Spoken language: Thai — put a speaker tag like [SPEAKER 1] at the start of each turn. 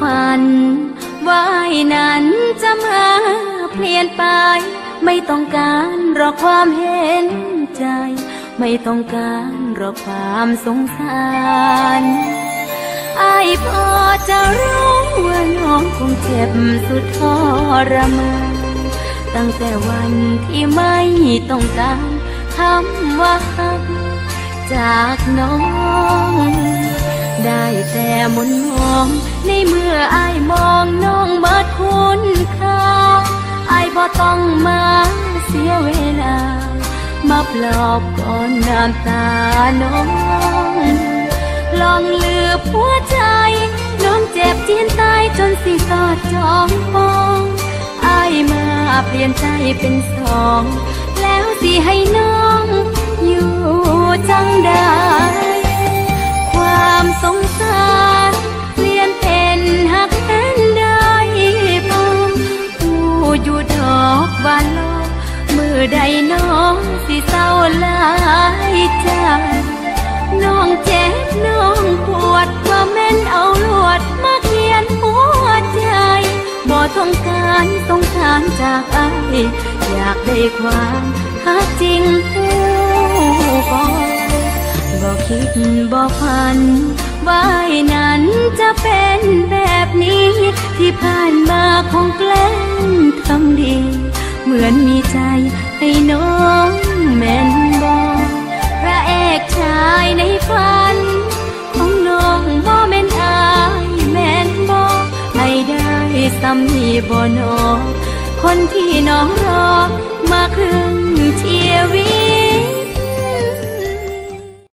[SPEAKER 1] ฝันว่ายนั้นจะมาเปลี่ยนไป ไม่ต้องการรอความเห็นใจ ไม่ต้องการรอความสงสารไอพอจะรู้ว่าน้องคงเจ็บสุดทรมานตั้งแต่วันที่ไม่ต้องการคำว่าฮักจากน้อง ได้แต่มนมองในมือ ต้องมาเสียเวลา มาปลอบก่อนน้ำตาน้อง ลองลืบหัวใจ น้องเจ็บเจียนตายจนสิสอดจองปองอายมาเปลี่ยนใจเป็นสอง แล้วสิให้น้องอยู่ อยู่านโลกมือใดน้องสิเศร้าหลายใจน้องเจ็บน้องปวดว่าแม่นเอาลวดมาเขียนหัวใจบ่ต้องการต้องการจากไอายอยากได้ความฮักจริงผู้บอกบอกคิดบอกฝันว่าไอ้นั้นจะเป็นแบบนี้ที่ผ่านมาคงแกล้ง ทำดีเหมือนมีใจให้น้องแม่นบอกพระเอกชายในฝัน ของน้องบ่แม่นอายแม่นบอกให้ได้ซ้ำนี่บ่นอคนที่น้องรอมาคืน